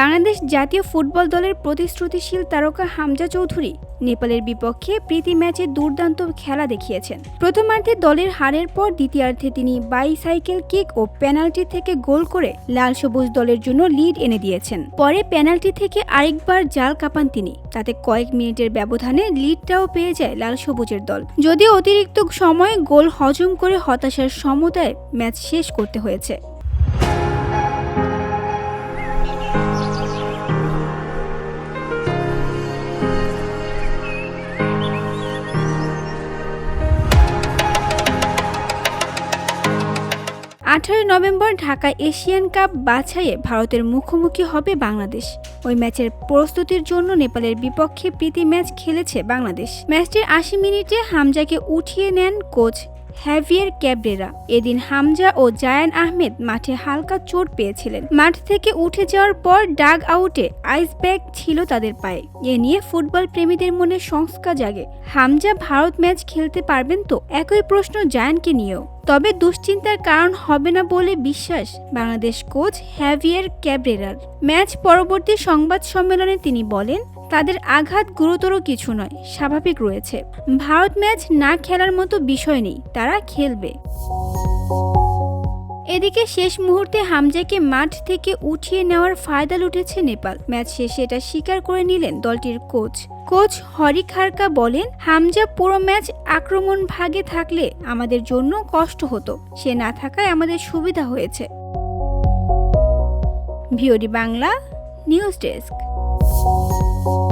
বাংলাদেশ জাতীয় ফুটবল দলের প্রতিশ্রুতিশীল তারকা হামজা চৌধুরী নেপালের বিপক্ষে প্রীতি ম্যাচে দুর্দান্ত খেলা দেখিয়েছেন। প্রথমার্ধে দলের হারের পর দ্বিতীয়ার্ধে তিনি বাইসাইকেল কিক ও পেনাল্টি থেকে গোল করে লাল সবুজ দলের জন্য লিড এনে দিয়েছেন। পরে পেনাল্টি থেকে আরেকবার জাল কাপান তিনি। তাতে কয়েক মিনিটের ব্যবধানে লিডটাও পেয়ে যায় লাল সবুজের দল। যদিও অতিরিক্ত সময়ে গোল হজম করে হতাশার সমতায় ম্যাচ শেষ করতে হয়েছে। আঠারোই নভেম্বর ঢাকা এশিয়ান কাপ বাছাইয়ে ভারতের মুখোমুখি হবে বাংলাদেশ। ওই ম্যাচের প্রস্তুতির জন্য নেপালের বিপক্ষে প্রীতি ম্যাচ খেলেছে বাংলাদেশ। ম্যাচটির আশি মিনিটে হামজাকে উঠিয়ে নেন কোচ হ্যাভিয়ার ক্যাবরেরা এদিন হামজা ও জায়ান আহমেদ মাঠে হালকা চোট পেয়েছিলেন। মাঠ থেকে উঠে যাওয়ার পর ডাগ আউটে আইস ব্যাগ ছিল তাদের পায়ে। এ নিয়ে ফুটবল প্রেমীদের মনে সংস্কার জাগে। হামজা ভারত ম্যাচ খেলতে পারবেন তো? একই প্রশ্ন জায়ানকে নিয়েও। তবে দুশ্চিন্তার কারণ হবে না বলে বিশ্বাস বাংলাদেশ কোচ হ্যাভিয়ার ক্যাবরেরার। ম্যাচ পরবর্তী সংবাদ সম্মেলনে তিনি বলেন তাদের আঘাত গুরুতর কিছু নয়, স্বাভাবিক রয়েছে। ভারত ম্যাচ না খেলার মতো বিষয় নেই, তারা খেলবে। এদিকে শেষ মুহূর্তে হামজাকে মাঠ থেকে উঠিয়ে নেওয়ার ফায়দা লুটেছে নেপাল। ম্যাচ শেষে এটা স্বীকার করে নিলেন দলটির কোচ। কোচ হরি খারকা বলেন, হামজা পুরো ম্যাচ আক্রমণ ভাগে থাকলে আমাদের জন্য কষ্ট হতো, সে না থাকায় আমাদের সুবিধা হয়েছে। VOD Bangla, news desk. Thank you.